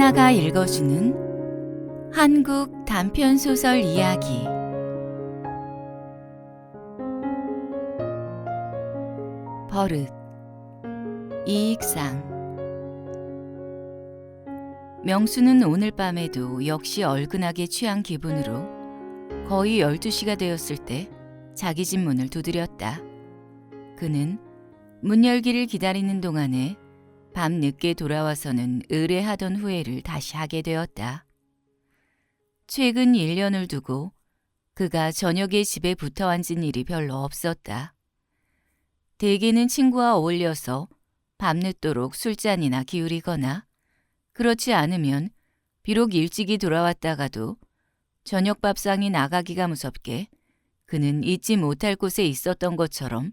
안나가 읽어주는 한국 단편소설 이야기 버릇 이익상 명수는 오늘 밤에도 역시 얼근하게 취한 기분으로 거의 12시가 되었을 때 자기 집 문을 두드렸다. 그는 문 열기를 기다리는 동안에 밤 늦게 돌아와서는 의뢰하던 후회를 다시 하게 되었다. 최근 1년을 두고 그가 저녁에 집에 붙어 앉은 일이 별로 없었다. 대개는 친구와 어울려서 밤늦도록 술잔이나 기울이거나 그렇지 않으면 비록 일찍이 돌아왔다가도 저녁 밥상이 나가기가 무섭게 그는 잊지 못할 곳에 있었던 것처럼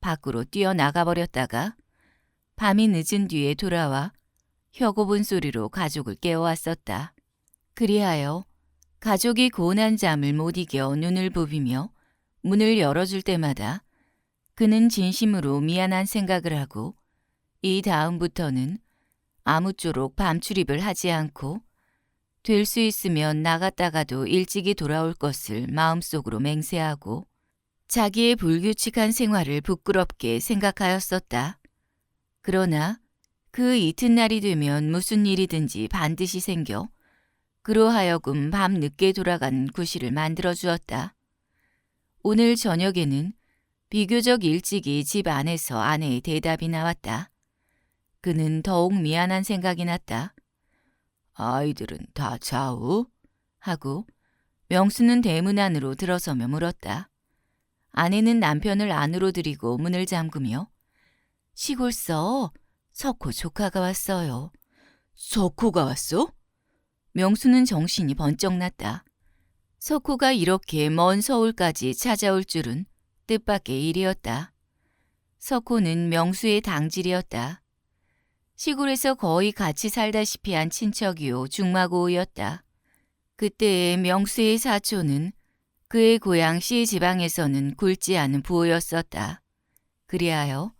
밖으로 뛰어나가 버렸다가 밤이 늦은 뒤에 돌아와 혀고분 소리로 가족을 깨워왔었다. 그리하여 가족이 고운한 잠을 못 이겨 눈을 부비며 문을 열어줄 때마다 그는 진심으로 미안한 생각을 하고 이 다음부터는 아무쪼록 밤 출입을 하지 않고 될 수 있으면 나갔다가도 일찍이 돌아올 것을 마음속으로 맹세하고 자기의 불규칙한 생활을 부끄럽게 생각하였었다. 그러나 그 이튿날이 되면 무슨 일이든지 반드시 생겨 그로 하여금 밤 늦게 돌아간 구실을 만들어 주었다. 오늘 저녁에는 비교적 일찍이 집 안에서 아내의 대답이 나왔다. 그는 더욱 미안한 생각이 났다. 아이들은 다 자우? 하고 명수는 대문 안으로 들어서며 물었다. 아내는 남편을 안으로 들이고 문을 잠그며 시골서 석호 조카가 왔어요. 석호가 왔어? 명수는 정신이 번쩍 났다. 석호가 이렇게 먼 서울까지 찾아올 줄은 뜻밖의 일이었다. 석호는 명수의 당질이었다. 시골에서 거의 같이 살다시피 한 친척이요 중마고우였다. 그때의 명수의 사촌은 그의 고향 시 지방에서는 굵지 않은 부호였었다. 그리하여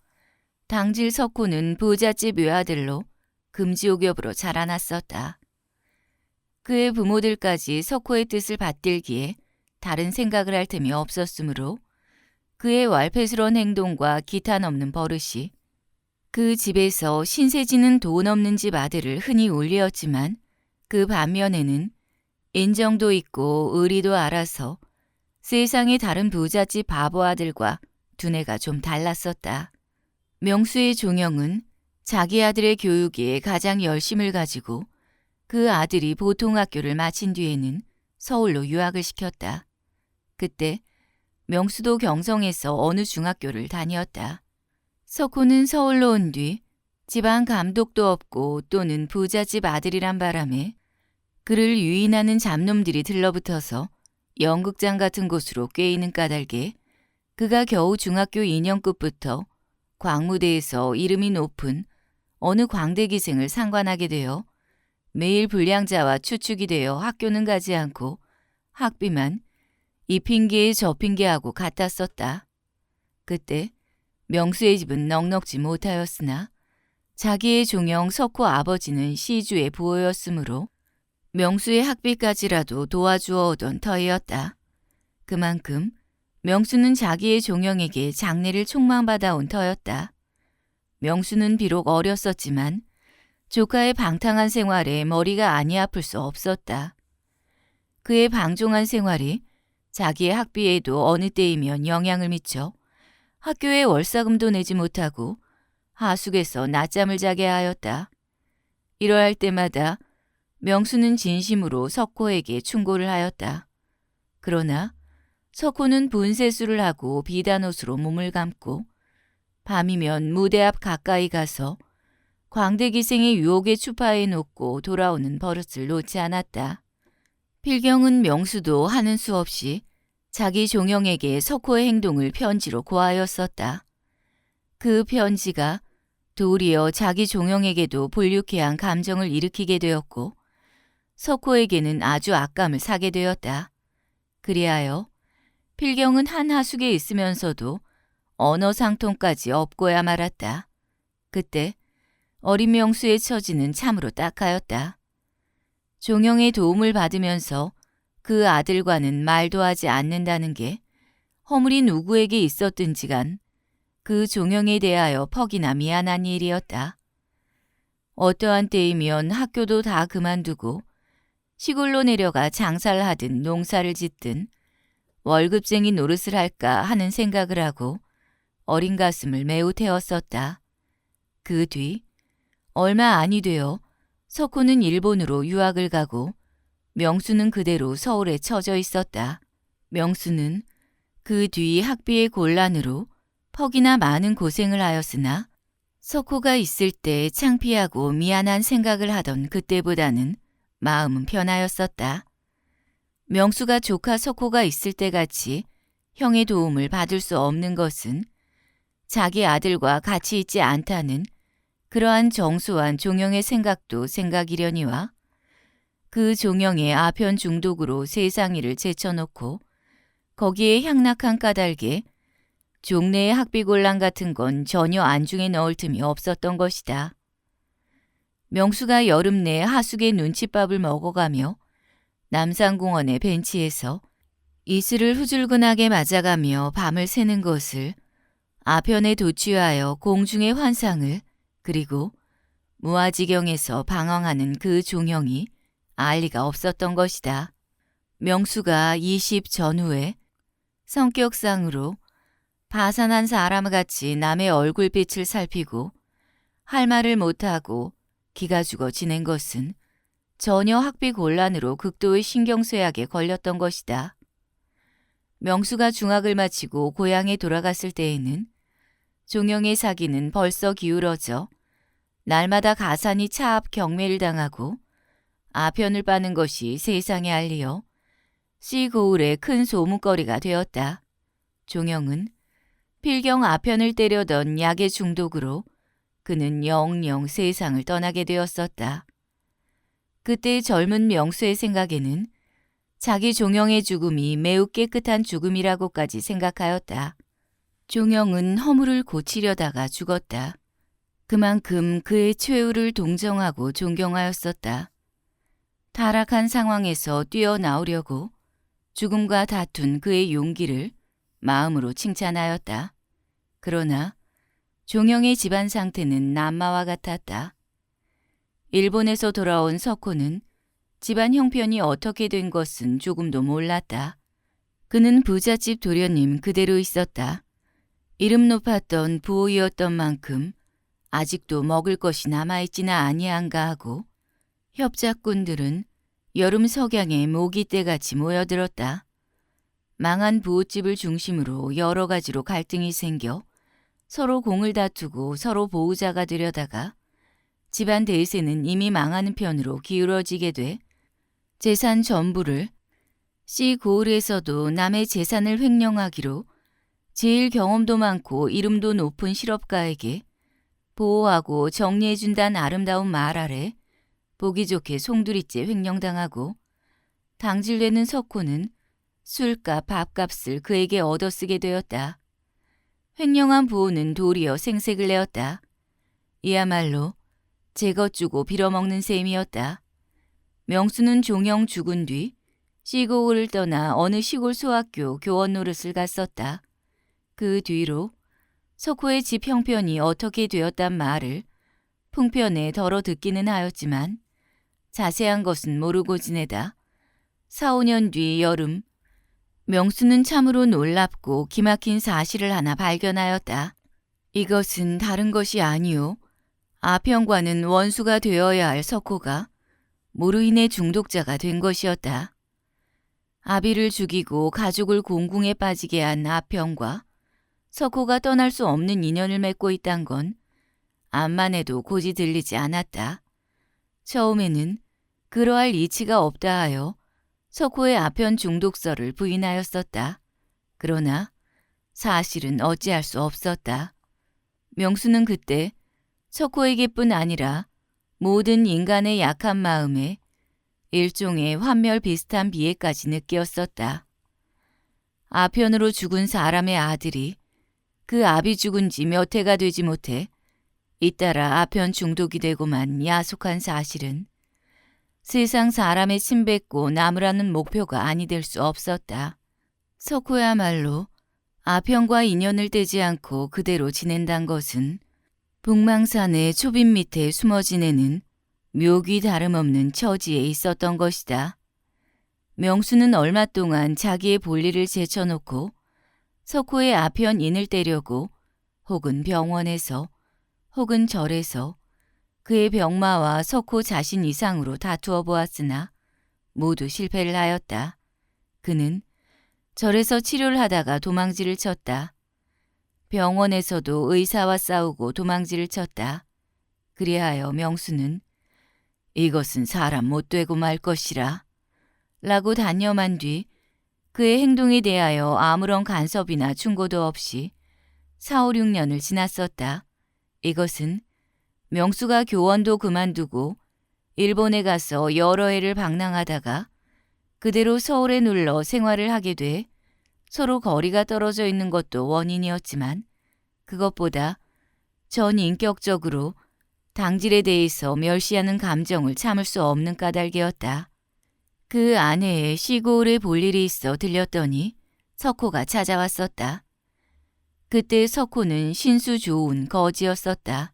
당질 석호는 부잣집 외아들로 금지옥엽으로 자라났었다. 그의 부모들까지 석호의 뜻을 받들기에 다른 생각을 할 틈이 없었으므로 그의 왈패스러운 행동과 기탄 없는 버릇이 그 집에서 신세지는 돈 없는 집 아들을 흔히 울리었지만 그 반면에는 인정도 있고 의리도 알아서 세상의 다른 부잣집 바보 아들과 두뇌가 좀 달랐었다. 명수의 종영은 자기 아들의 교육에 가장 열심을 가지고 그 아들이 보통 학교를 마친 뒤에는 서울로 유학을 시켰다. 그때 명수도 경성에서 어느 중학교를 다녔다. 석호는 서울로 온 뒤 집안 감독도 없고 또는 부잣집 아들이란 바람에 그를 유인하는 잡놈들이 들러붙어서 연극장 같은 곳으로 꿰이는 까닭에 그가 겨우 중학교 2년급부터 광무대에서 이름이 높은 어느 광대기생을 상관하게 되어 매일 불량자와 추측이 되어 학교는 가지 않고 학비만 이 핑계에 저 핑계하고 갖다 썼다. 그때 명수의 집은 넉넉지 못하였으나 자기의 종영 석호 아버지는 시주의 부호였으므로 명수의 학비까지라도 도와주어 오던 터이었다. 그만큼 명수는 자기의 종영에게 장례를 촉망받아온 터였다. 명수는 비록 어렸었지만 조카의 방탕한 생활에 머리가 아니 아플 수 없었다. 그의 방종한 생활이 자기의 학비에도 어느 때이면 영향을 미쳐 학교에 월사금도 내지 못하고 하숙에서 낮잠을 자게 하였다. 이러할 때마다 명수는 진심으로 석호에게 충고를 하였다. 그러나 석호는 분세수를 하고 비단옷으로 몸을 감고 밤이면 무대 앞 가까이 가서 광대기생의 유혹에 추파해 놓고 돌아오는 버릇을 놓지 않았다. 필경은 명수도 하는 수 없이 자기 종영에게 석호의 행동을 편지로 고하였었다. 그 편지가 도리어 자기 종영에게도 불쾌한 감정을 일으키게 되었고 석호에게는 아주 악감을 사게 되었다. 그리하여 필경은 한 하숙에 있으면서도 언어 상통까지 없고야 말았다. 그때 어린 명수의 처지는 참으로 딱하였다. 종영의 도움을 받으면서 그 아들과는 말도 하지 않는다는 게 허물이 누구에게 있었든지 간 그 종영에 대하여 퍽이나 미안한 일이었다. 어떠한 때이면 학교도 다 그만두고 시골로 내려가 장사를 하든 농사를 짓든 월급쟁이 노릇을 할까 하는 생각을 하고 어린 가슴을 매우 태웠었다. 그 뒤 얼마 안이 되어 석호는 일본으로 유학을 가고 명수는 그대로 서울에 처져 있었다. 명수는 그 뒤 학비의 곤란으로 퍽이나 많은 고생을 하였으나 석호가 있을 때 창피하고 미안한 생각을 하던 그때보다는 마음은 편하였었다. 명수가 조카 석호가 있을 때 같이 형의 도움을 받을 수 없는 것은 자기 아들과 같이 있지 않다는 그러한 정수한 종영의 생각도 생각이려니와 그 종영의 아편 중독으로 세상 일을 제쳐놓고 거기에 향락한 까닭에 종래의 학비곤란 같은 건 전혀 안중에 넣을 틈이 없었던 것이다. 명수가 여름 내 하숙의 눈칫밥을 먹어가며 남산공원의 벤치에서 이슬을 후줄근하게 맞아가며 밤을 새는 것을 아편에 도취하여 공중의 환상을 그리고 무아지경에서 방황하는 그 종영이 알 리가 없었던 것이다. 명수가 20 전후에 성격상으로 파산한 사람 같이 남의 얼굴빛을 살피고 할 말을 못하고 기가 죽어 지낸 것은 전혀 학비 곤란으로 극도의 신경쇠약에 걸렸던 것이다. 명수가 중학을 마치고 고향에 돌아갔을 때에는 종영의 사기는 벌써 기울어져 날마다 가산이 차앞 경매를 당하고 아편을 빠는 것이 세상에 알리어 씨 고을의 큰 소문거리가 되었다. 종영은 필경 아편을 때려던 약의 중독으로 그는 영영 세상을 떠나게 되었었다. 그때 젊은 명수의 생각에는 자기 종영의 죽음이 매우 깨끗한 죽음이라고까지 생각하였다. 종영은 허물을 고치려다가 죽었다. 그만큼 그의 최후를 동정하고 존경하였었다. 타락한 상황에서 뛰어나오려고 죽음과 다툰 그의 용기를 마음으로 칭찬하였다. 그러나 종영의 집안 상태는 남마와 같았다. 일본에서 돌아온 석호는 집안 형편이 어떻게 된 것은 조금도 몰랐다. 그는 부잣집 도련님 그대로 있었다. 이름 높았던 부호이었던 만큼 아직도 먹을 것이 남아있지는 아니한가 하고 협작꾼들은 여름 석양에 모기떼같이 모여들었다. 망한 부호집을 중심으로 여러 가지로 갈등이 생겨 서로 공을 다투고 서로 보호자가 되려다가 집안 대세는 이미 망하는 편으로 기울어지게 돼 재산 전부를 씨 고을에서도 남의 재산을 횡령하기로 제일 경험도 많고 이름도 높은 실업가에게 보호하고 정리해준다는 아름다운 말 아래 보기 좋게 송두리째 횡령당하고 당질되는 석호는 술값, 밥값을 그에게 얻어쓰게 되었다. 횡령한 부호는 도리어 생색을 내었다. 이야말로 제것 주고 빌어먹는 셈이었다. 명수는 종영 죽은 뒤 시골을 떠나 어느 시골 소학교 교원 노릇을 갔었다. 그 뒤로 석호의 집 형편이 어떻게 되었단 말을 풍편에 덜어 듣기는 하였지만 자세한 것은 모르고 지내다 4, 5년 뒤 여름 명수는 참으로 놀랍고 기막힌 사실을 하나 발견하였다. 이것은 다른 것이 아니오. 아평과는 원수가 되어야 할 석호가 모르인의 중독자가 된 것이었다. 아비를 죽이고 가족을 공궁에 빠지게 한 아평과 석호가 떠날 수 없는 인연을 맺고 있단 건 암만 해도 고지 들리지 않았다. 처음에는 그러할 이치가 없다 하여 석호의 아편 중독설을 부인하였었다. 그러나 사실은 어찌할 수 없었다. 명수는 그때 석호에게뿐 아니라 모든 인간의 약한 마음에 일종의 환멸 비슷한 비애까지 느꼈었다. 아편으로 죽은 사람의 아들이 그 아비 죽은 지 몇 해가 되지 못해 잇따라 아편 중독이 되고만 야속한 사실은 세상 사람의 침 뱉고 나무라는 목표가 아니 될 수 없었다. 석호야말로 아편과 인연을 떼지 않고 그대로 지낸단 것은 북망산의 초빈 밑에 숨어 지내는 묘기 다름없는 처지에 있었던 것이다. 명수는 얼마 동안 자기의 볼일을 제쳐놓고 석호의 아편 인을 떼려고 혹은 병원에서 혹은 절에서 그의 병마와 석호 자신 이상으로 다투어 보았으나 모두 실패를 하였다. 그는 절에서 치료를 하다가 도망질을 쳤다. 병원에서도 의사와 싸우고 도망질을 쳤다. 그리하여 명수는 이것은 사람 못 되고 말 것이라 라고 단념한 뒤 그의 행동에 대하여 아무런 간섭이나 충고도 없이 4, 5, 6년을 지났었다. 이것은 명수가 교원도 그만두고 일본에 가서 여러 해를 방랑하다가 그대로 서울에 눌러 생활을 하게 돼 서로 거리가 떨어져 있는 것도 원인이었지만 그것보다 전 인격적으로 당질에 대해서 멸시하는 감정을 참을 수 없는 까닭이었다. 그 아내의 시골에 볼 일이 있어 들렸더니 석호가 찾아왔었다. 그때 석호는 신수 좋은 거지였었다.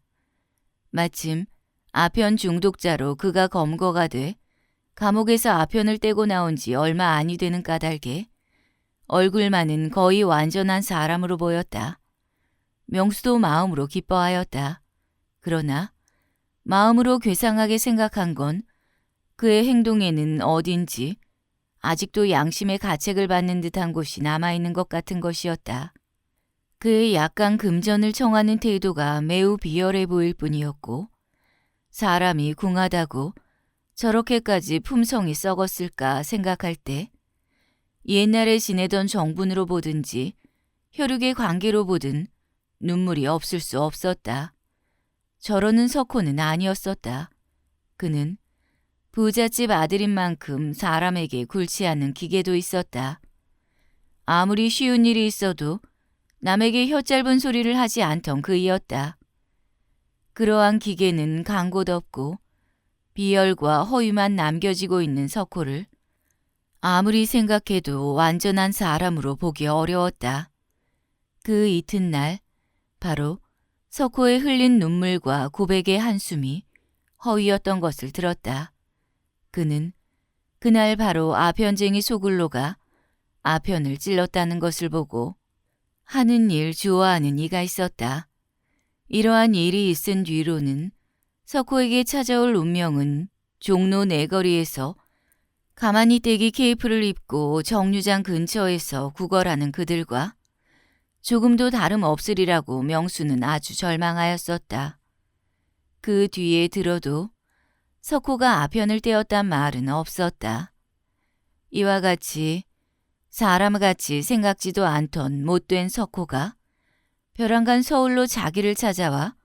마침 아편 중독자로 그가 검거가 돼 감옥에서 아편을 떼고 나온 지 얼마 아니 되는 까닭에 얼굴만은 거의 완전한 사람으로 보였다. 명수도 마음으로 기뻐하였다. 그러나 마음으로 괴상하게 생각한 건 그의 행동에는 어딘지 아직도 양심의 가책을 받는 듯한 곳이 남아있는 것 같은 것이었다. 그의 약간 금전을 청하는 태도가 매우 비열해 보일 뿐이었고 사람이 궁하다고 저렇게까지 품성이 썩었을까 생각할 때 옛날에 지내던 정분으로 보든지 혈육의 관계로 보든 눈물이 없을 수 없었다. 저러는 석호는 아니었었다. 그는 부잣집 아들인 만큼 사람에게 굴치 않는 기계도 있었다. 아무리 쉬운 일이 있어도 남에게 혀 짧은 소리를 하지 않던 그이었다. 그러한 기계는 강곳 없고 비열과 허위만 남겨지고 있는 석호를 아무리 생각해도 완전한 사람으로 보기 어려웠다. 그 이튿날 바로 석호의 흘린 눈물과 고백의 한숨이 허위였던 것을 들었다. 그는 그날 바로 아편쟁이 소굴로 가 아편을 찔렀다는 것을 보고 하는 일 좋아하는 이가 있었다. 이러한 일이 있은 뒤로는 석호에게 찾아올 운명은 종로 내거리에서 가만히 떼기 케이프를 입고 정류장 근처에서 구걸하는 그들과 조금도 다름없으리라고 명수는 아주 절망하였었다. 그 뒤에 들어도 석호가 아편을 떼었단 말은 없었다. 이와 같이 사람같이 생각지도 않던 못된 석호가 벼랑간 서울로 자기를 찾아와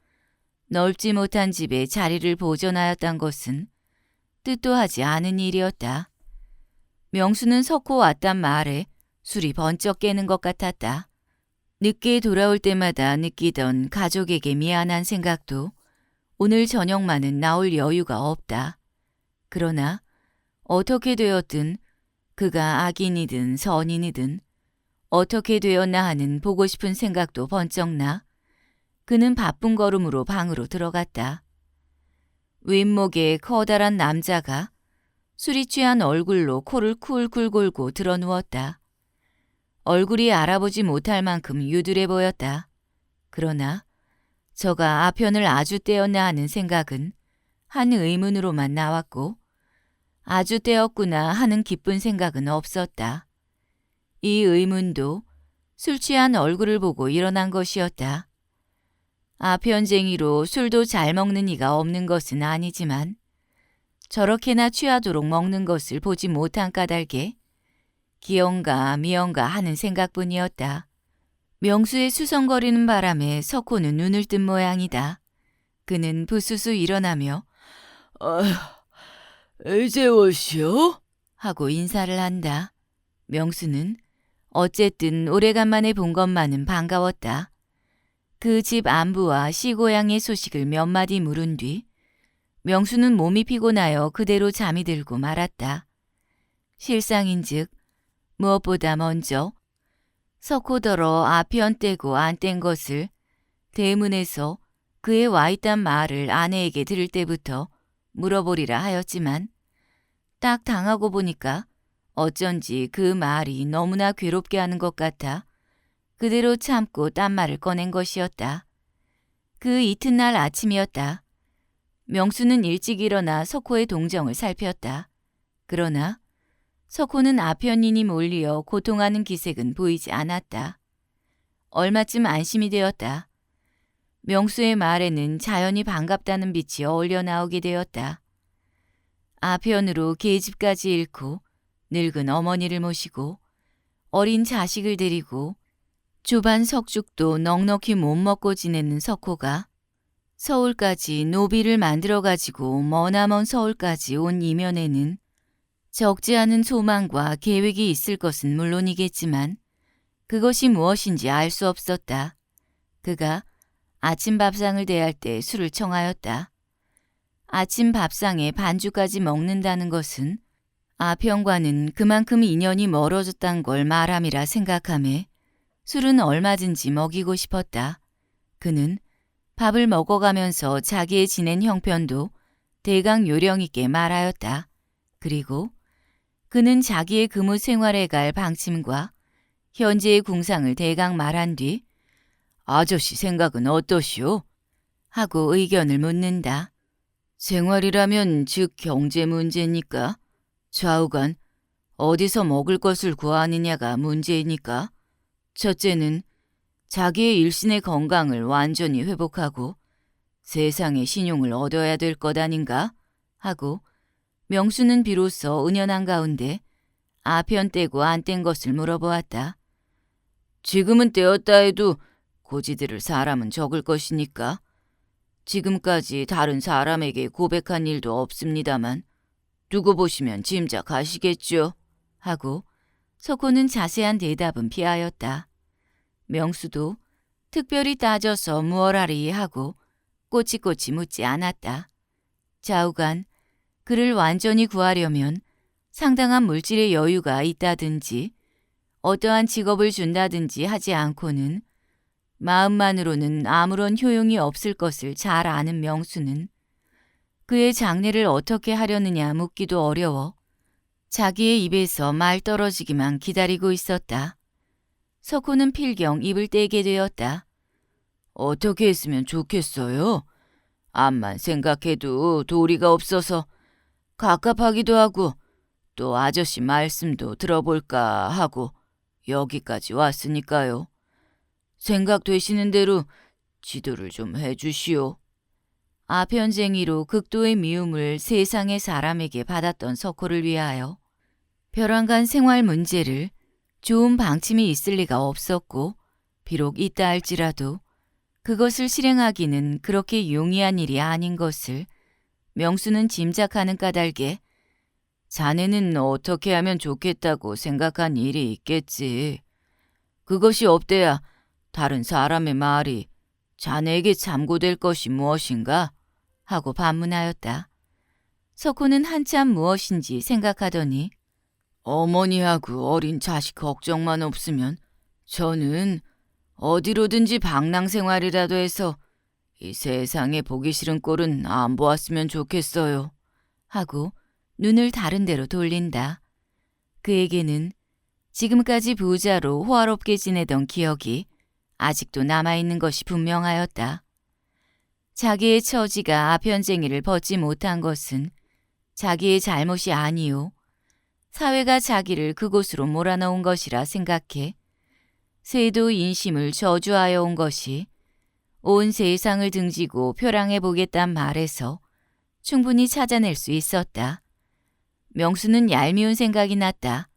넓지 못한 집에 자리를 보존하였단 것은 뜻도 하지 않은 일이었다. 명수는 석호 왔단 말에 술이 번쩍 깨는 것 같았다. 늦게 돌아올 때마다 느끼던 가족에게 미안한 생각도 오늘 저녁만은 나올 여유가 없다. 그러나 어떻게 되었든 그가 악인이든 선인이든 어떻게 되었나 하는 보고 싶은 생각도 번쩍 나 그는 바쁜 걸음으로 방으로 들어갔다. 윗목에 커다란 남자가 술이 취한 얼굴로 코를 쿨쿨 골고 드러누웠다. 얼굴이 알아보지 못할 만큼 유들해 보였다. 그러나 저가 아편을 아주 떼었나 하는 생각은 한 의문으로만 나왔고 아주 떼었구나 하는 기쁜 생각은 없었다. 이 의문도 술 취한 얼굴을 보고 일어난 것이었다. 아편쟁이로 술도 잘 먹는 이가 없는 것은 아니지만 저렇게나 취하도록 먹는 것을 보지 못한 까닭에 기영가 미영가 하는 생각뿐이었다. 명수의 수성거리는 바람에 석호는 눈을 뜬 모양이다. 그는 부스스 일어나며 아, 이제 오시오? 하고 인사를 한다. 명수는 어쨌든 오래간만에 본 것만은 반가웠다. 그 집 안부와 시고향의 소식을 몇 마디 물은 뒤 명수는 몸이 피곤하여 그대로 잠이 들고 말았다. 실상인즉 무엇보다 먼저 석호더러 앞이 언떼고 안 뗀 것을 대문에서 그의 와 있단 말을 아내에게 들을 때부터 물어보리라 하였지만 딱 당하고 보니까 어쩐지 그 말이 너무나 괴롭게 하는 것 같아 그대로 참고 딴 말을 꺼낸 것이었다. 그 이튿날 아침이었다. 명수는 일찍 일어나 석호의 동정을 살폈다. 그러나 석호는 아편인이 몰리어 고통하는 기색은 보이지 않았다. 얼마쯤 안심이 되었다. 명수의 말에는 자연히 반갑다는 빛이 어울려 나오게 되었다. 아편으로 계집까지 잃고 늙은 어머니를 모시고 어린 자식을 데리고 조반 석죽도 넉넉히 못 먹고 지내는 석호가 서울까지 노비를 만들어 가지고 머나먼 서울까지 온 이면에는 적지 않은 소망과 계획이 있을 것은 물론이겠지만 그것이 무엇인지 알 수 없었다. 그가 아침 밥상을 대할 때 술을 청하였다. 아침 밥상에 반주까지 먹는다는 것은 아평과는 그만큼 인연이 멀어졌단 걸 말함이라 생각함에 술은 얼마든지 먹이고 싶었다. 그는 밥을 먹어가면서 자기의 지낸 형편도 대강 요령 있게 말하였다. 그리고 그는 자기의 근무 생활에 갈 방침과 현재의 궁상을 대강 말한 뒤 아저씨 생각은 어떠시오? 하고 의견을 묻는다. 생활이라면 즉 경제 문제니까 좌우간 어디서 먹을 것을 구하느냐가 문제이니까 첫째는 자기의 일신의 건강을 완전히 회복하고 세상의 신용을 얻어야 될 것 아닌가 하고 명수는 비로소 은연한 가운데 아편 떼고 안 뗀 것을 물어보았다. 지금은 떼었다 해도 고지들을 사람은 적을 것이니까 지금까지 다른 사람에게 고백한 일도 없습니다만 두고 보시면 짐작하시겠죠 하고 석호는 자세한 대답은 피하였다. 명수도 특별히 따져서 무얼하리 하고 꼬치꼬치 묻지 않았다. 좌우간 그를 완전히 구하려면 상당한 물질의 여유가 있다든지 어떠한 직업을 준다든지 하지 않고는 마음만으로는 아무런 효용이 없을 것을 잘 아는 명수는 그의 장래를 어떻게 하려느냐 묻기도 어려워 자기의 입에서 말 떨어지기만 기다리고 있었다. 석호는 필경 입을 떼게 되었다. 어떻게 했으면 좋겠어요? 암만 생각해도 도리가 없어서 갑갑하기도 하고 또 아저씨 말씀도 들어볼까 하고 여기까지 왔으니까요. 생각되시는 대로 지도를 좀 해주시오. 아편쟁이로 극도의 미움을 세상의 사람에게 받았던 석호를 위하여 벼랑간 생활 문제를 좋은 방침이 있을 리가 없었고 비록 있다 할지라도 그것을 실행하기는 그렇게 용이한 일이 아닌 것을 명수는 짐작하는 까닭에 자네는 어떻게 하면 좋겠다고 생각한 일이 있겠지. 그것이 없대야 다른 사람의 말이 자네에게 참고될 것이 무엇인가? 하고 반문하였다. 석호는 한참 무엇인지 생각하더니 어머니하고 어린 자식 걱정만 없으면 저는 어디로든지 방랑 생활이라도 해서 이 세상에 보기 싫은 꼴은 안 보았으면 좋겠어요. 하고 눈을 다른 데로 돌린다. 그에게는 지금까지 부자로 호화롭게 지내던 기억이 아직도 남아있는 것이 분명하였다. 자기의 처지가 아편쟁이를 벗지 못한 것은 자기의 잘못이 아니요. 사회가 자기를 그곳으로 몰아넣은 것이라 생각해 세도 인심을 저주하여 온 것이 온 세상을 등지고 표랑해 보겠단 말에서 충분히 찾아낼 수 있었다. 명수는 얄미운 생각이 났다.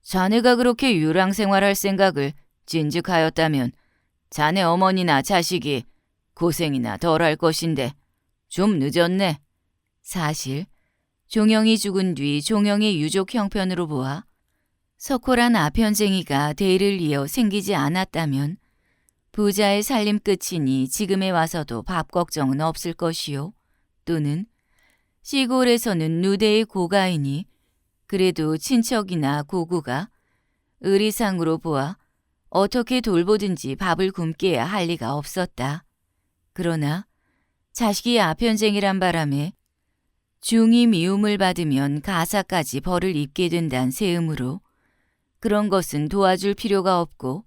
자네가 그렇게 유랑 생활할 생각을 진즉하였다면 자네 어머니나 자식이 고생이나 덜 할 것인데 좀 늦었네. 사실 종영이 죽은 뒤 종영의 유족 형편으로 보아 석호란 아편쟁이가 대를 이어 생기지 않았다면 부자의 살림 끝이니 지금에 와서도 밥 걱정은 없을 것이요. 또는 시골에서는 누대의 고가이니 그래도 친척이나 고구가 의리상으로 보아 어떻게 돌보든지 밥을 굶게야 할 리가 없었다. 그러나 자식이 아편쟁이란 바람에 중이 미움을 받으면 가사까지 벌을 입게 된다는 세음으로 그런 것은 도와줄 필요가 없고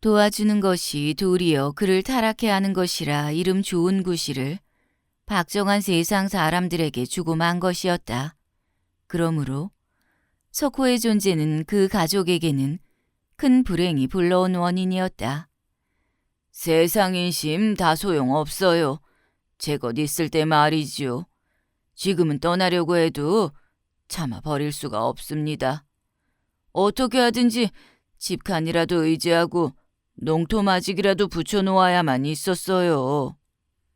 도와주는 것이 도리어 그를 타락해 하는 것이라 이름 좋은 구실을 박정한 세상 사람들에게 주고 만 것이었다. 그러므로 석호의 존재는 그 가족에게는 큰 불행이 불러온 원인이었다. 세상 인심 다 소용없어요. 제것 있을 때 말이지요. 지금은 떠나려고 해도 차마 버릴 수가 없습니다. 어떻게 하든지 집칸이라도 의지하고 농토 마직이라도 붙여놓아야만 있었어요.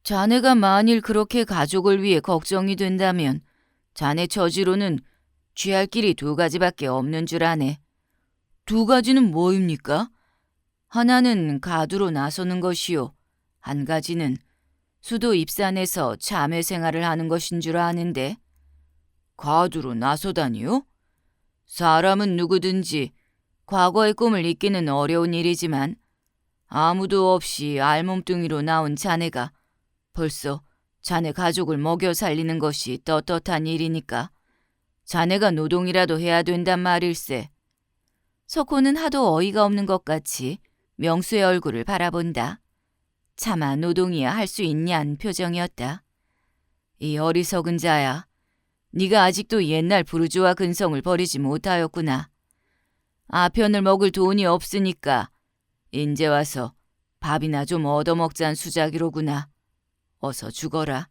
자네가 만일 그렇게 가족을 위해 걱정이 된다면 자네 처지로는 취할 길이 두 가지밖에 없는 줄 아네. 두 가지는 뭐입니까? 하나는 가두로 나서는 것이요. 한 가지는 수도 입산해서 참회 생활을 하는 것인 줄 아는데 가두로 나서다니요? 사람은 누구든지 과거의 꿈을 잊기는 어려운 일이지만 아무도 없이 알몸뚱이로 나온 자네가 벌써 자네 가족을 먹여 살리는 것이 떳떳한 일이니까 자네가 노동이라도 해야 된단 말일세. 석호는 하도 어이가 없는 것 같이 명수의 얼굴을 바라본다. 차마 노동이야 할 수 있냔 표정이었다. 이 어리석은 자야. 네가 아직도 옛날 부르주아 근성을 버리지 못하였구나. 아편을 먹을 돈이 없으니까 인제 와서 밥이나 좀 얻어먹잔 수작이로구나. 어서 죽어라.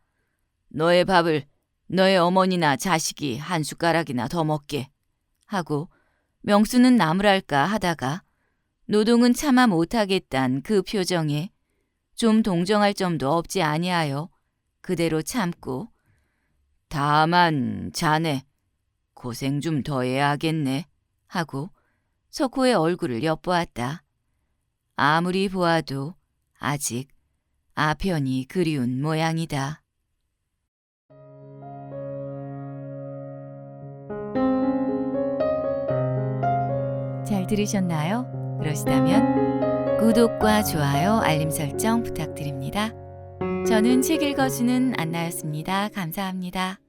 너의 밥을 너의 어머니나 자식이 한 숟가락이나 더 먹게. 하고 명수는 나무랄까 하다가 노동은 차마 못하겠단 그 표정에 좀 동정할 점도 없지 아니하여 그대로 참고 다만 자네 고생 좀 더 해야겠네 하고 석호의 얼굴을 엿보았다. 아무리 보아도 아직 아편이 그리운 모양이다. 잘 들으셨나요? 그러시다면 구독과 좋아요, 알림 설정 부탁드립니다. 저는 책 읽어주는 안나였습니다. 감사합니다.